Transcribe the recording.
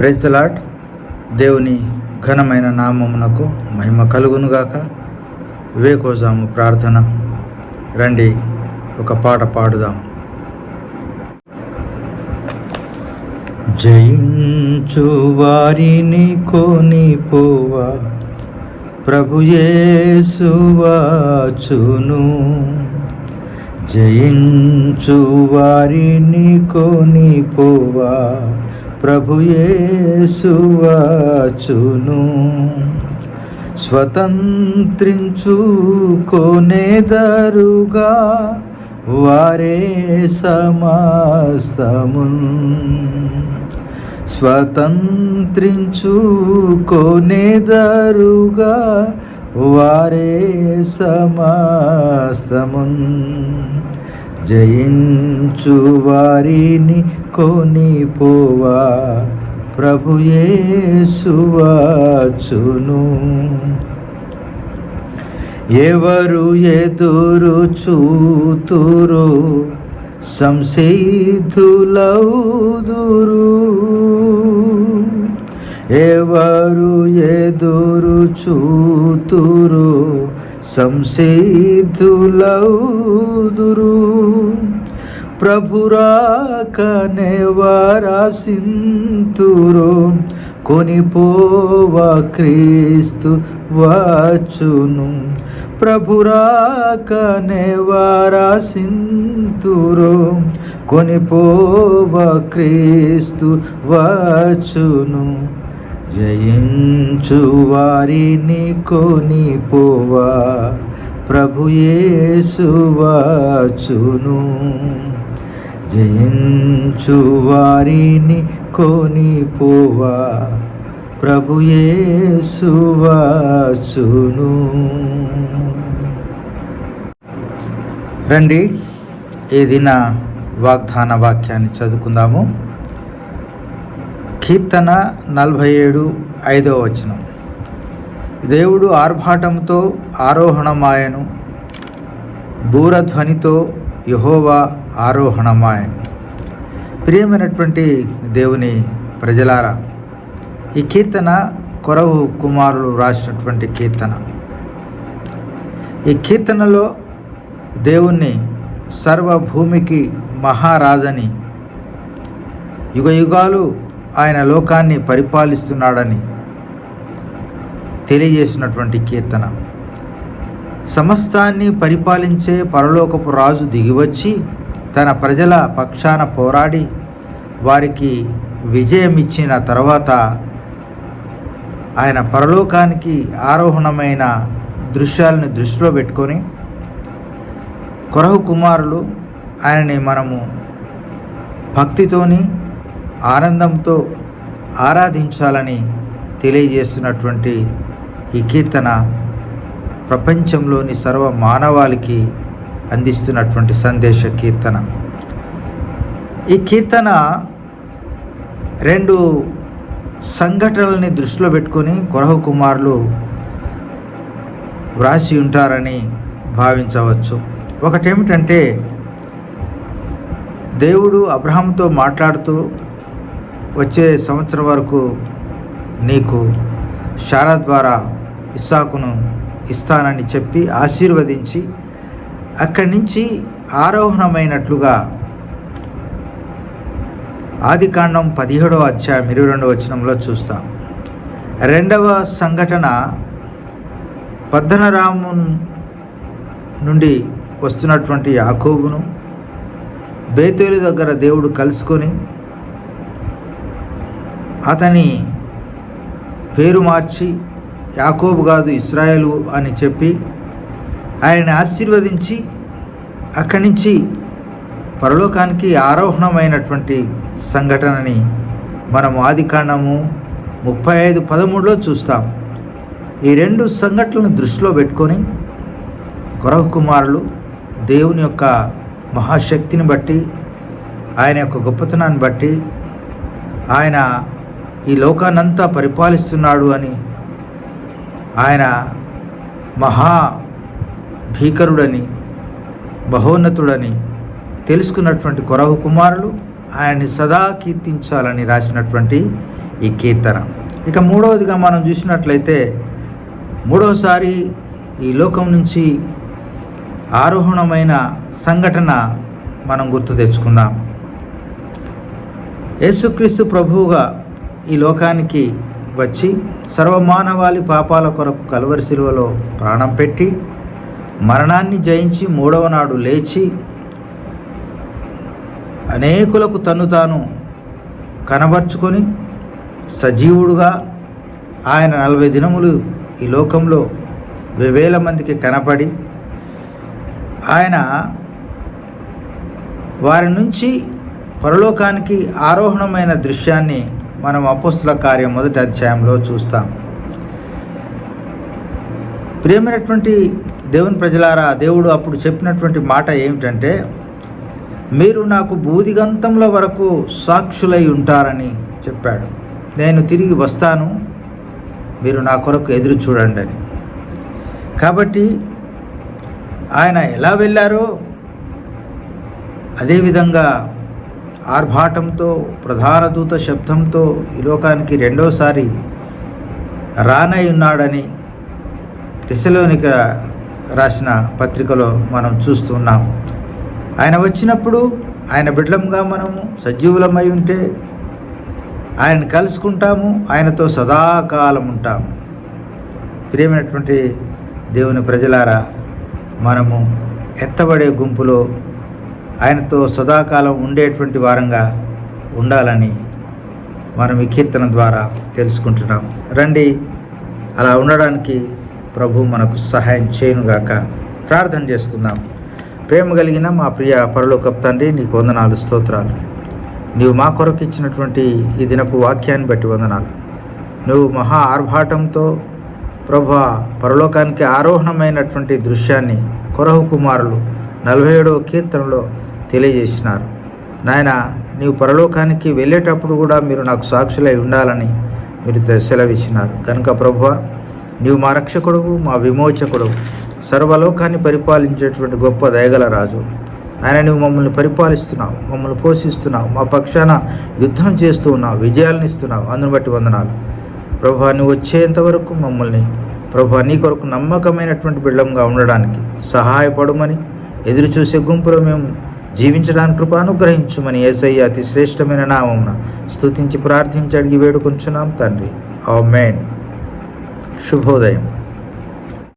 ప్రైస్తలాట్ దేవుని ఘనమైన నామమునకు మహిమ కలుగునుగాక. వేకోజాము ప్రార్థన. రండి ఒక పాట పాడుదాం. జయించు వారిని కొనిపోవా. ప్రభుయేసువాచును జయించు వారిని కొనిపోవా. ప్రభుయేసువాచును స్వతంత్రించుకొనేదరుగా వారే సమస్తమున్. స్వతంత్రించుకొనేదరుగా వారే సమస్తమున్. జయించు వారిని కొనిపోవా ప్రభుయేసువాచును ఎవరు ఎదురు చూతురు సంసిద్ధులౌదురు ఎవరు ఎదురు చూతురు సంసిద్ధులౌదురు ప్రభురాకనే వారాసింతురు. కొనిపోవ క్రీస్తు వచ్చును. ప్రభురాకనే వారాసింతురు. కొనిపోవ క్రీస్తు వచ్చును. జయించు వారిని కొనిపోవా ప్రభుయేసువాచును జయించు వారిని కొనిపోవా. ప్రభుయేసువాచును రండి ఈ దిన వాగ్దాన వాక్యాన్ని చదువుకుందాము. కీర్తన నలభై ఏడు ఐదవ వచనం. దేవుడు ఆర్భాటంతో ఆరోహణమాయను బూరధ్వనితో యహోవా ఆరోహణమాయను. ప్రియమైనటువంటి దేవుని ప్రజలారా ఈ కీర్తన కొరవు కుమారులు రాసినటువంటి కీర్తన. ఈ కీర్తనలో దేవుణ్ణి సర్వభూమికి మహారాజని యుగ యుగాలు ఆయన లోకాన్ని పరిపాలిస్తున్నాడని తెలియజేసినటువంటి కీర్తన. సమస్తాన్ని పరిపాలించే పరలోకపు రాజు దిగివచ్చి తన ప్రజల పక్షాన పోరాడి వారికి విజయం ఇచ్చిన తర్వాత ఆయన పరలోకానికి ఆరోహణమైన దృశ్యాలను దృష్టిలో పెట్టుకొని కొరహు కుమారులు ఆయనని మనము భక్తితోని ఆనందంతో ఆరాధించాలని తెలియజేస్తున్నటువంటి ఈ కీర్తన ప్రపంచంలోని సర్వ మానవాళికి అందిస్తున్నటువంటి సందేశ కీర్తన. ఈ కీర్తన రెండు సంఘటనల్ని దృష్టిలో పెట్టుకొని కొరహు కుమారులు వ్రాసి ఉంటారని భావించవచ్చు. ఒకటేమిటంటే దేవుడు అబ్రహాంతో మాట్లాడుతూ వచ్చే సంవత్సరం వరకు నీకు శారా ద్వారా ఇస్సాకును ఇస్తానని చెప్పి ఆశీర్వదించి అక్కడి నుంచి ఆరోహణమైనట్లుగా ఆదికాండం పదిహేడవ అధ్యాయం ఇరవై రెండవ వచనంలో చూస్తాం. రెండవ సంఘటన పద్దనరాము నుండి వస్తున్నటువంటి యాకోబును బేతేలు దగ్గర దేవుడు కలుసుకొని అతని పేరు మార్చి యాకోబు కాదు ఇస్రాయేలు అని చెప్పి ఆయన్ని ఆశీర్వదించి అక్కడి నుంచి పరలోకానికి ఆరోహణమైనటువంటి సంఘటనని మనము ఆదికాండము ముప్పై ఐదు పదమూడులో చూస్తాం. ఈ రెండు సంఘటనలను దృష్టిలో పెట్టుకొని కొరహు కుమారులు దేవుని యొక్క మహాశక్తిని బట్టి ఆయన యొక్క గొప్పతనాన్ని బట్టి ఆయన ఈ లోకాన్నంతా పరిపాలిస్తున్నాడు అని ఆయన మహా భీకరుడని బహోన్నతుడని తెలుసుకున్నటువంటి కొరహు కుమారులు ఆయన్ని సదా కీర్తించాలని రాసినటువంటి ఈ కీర్తన. ఇక మూడవదిగా మనం చూసినట్లయితే మూడవసారి ఈ లోకం నుంచి ఆరోహణమైన సంఘటన మనం గుర్తు తెచ్చుకుందాం. యేసుక్రీస్తు ప్రభువుగా ఈ లోకానికి వచ్చి సర్వమానవాళి పాపాల కొరకు కలువరి శిలువలో ప్రాణం పెట్టి మరణాన్ని జయించి మూడవ నాడు లేచి అనేకులకు తను తాను కనబరుచుకొని సజీవుడుగా ఆయన నలభై దినములు ఈ లోకంలో వేల మందికి కనపడి ఆయన వారి నుంచి పరలోకానికి ఆరోహణమైన దృశ్యాన్ని మనం అపోస్తుల కార్యం మొదటి అధ్యాయంలో చూస్తాం. ప్రియమైనటువంటి దేవుని ప్రజలారా దేవుడు అప్పుడు చెప్పినటువంటి మాట ఏమిటంటే మీరు నాకు బూదిగంతంల వరకు సాక్షులై ఉంటారని చెప్పాడు. నేను తిరిగి వస్తాను మీరు నా కొరకు ఎదురు చూడండి అని కాబట్టి ఆయన ఎలా వెళ్ళారో అదేవిధంగా ఆర్భాటంతో ప్రధాన దూత శబ్దంతో ఈ లోకానికి రెండోసారి రానై ఉన్నాడని దిశలోనిక రాసిన పత్రికలో మనం చూస్తున్నాం. ఆయన వచ్చినప్పుడు ఆయన బిడ్డలంగా మనము సజీవులమై ఉంటే ఆయన కలుసుకుంటాము ఆయనతో సదాకాలం ఉంటాము. ప్రియమైనటువంటి దేవుని ప్రజలారా మనము ఎత్తబడే గుంపులో ఆయనతో సదాకాలం ఉండేటువంటి వారంగా ఉండాలని మనం ఈ కీర్తన ద్వారా తెలుసుకుంటున్నాం. రండి అలా ఉండడానికి ప్రభు మనకు సహాయం చేయనుగాక ప్రార్థన చేసుకుందాం. ప్రేమ కలిగిన మా ప్రియ పరలోకప్ తండ్రి నీకు వందనాలు స్తోత్రాలు. నీవు మా కొరకు ఇచ్చినటువంటి ఈ దినపు వాక్యాన్ని బట్టి వందనాలు. నువ్వు మహా ఆర్భాటంతో ప్రభు పరలోకానికి ఆరోహణమైనటువంటి దృశ్యాన్ని కొరహు కుమారులు నలభై ఏడవ కీర్తనలో తెలియజేసినారు. నాయన నీవు పరలోకానికి వెళ్ళేటప్పుడు కూడా మీరు నాకు సాక్షులై ఉండాలని మీరు సెలవిచ్చినారు. కనుక ప్రభు నీవు మా రక్షకుడు మా విమోచకుడు సర్వలోకాన్ని పరిపాలించేటువంటి గొప్ప దయగల రాజు. ఆయన నువ్వు మమ్మల్ని పరిపాలిస్తున్నావు మమ్మల్ని పోషిస్తున్నావు మా పక్షాన యుద్ధం చేస్తూ ఉన్నావు విజయాలను ఇస్తున్నావు. అందుని బట్టి వందనాలు. ప్రభా నువ్వు వచ్చేంతవరకు మమ్మల్ని ప్రభా నీ కొరకు నమ్మకమైనటువంటి బిళ్ళంగా ఉండడానికి సహాయపడమని ఎదురు చూసే గుంపులో మేము జీవించడానికి కృప అనుగ్రహించుమని ఏసయ్య అతి శ్రేష్టమైన నామమున స్తుతించి ప్రార్థించి అడిగి వేడుకొంచున్నాం తండ్రి. ఆ మేన్ శుభోదయం.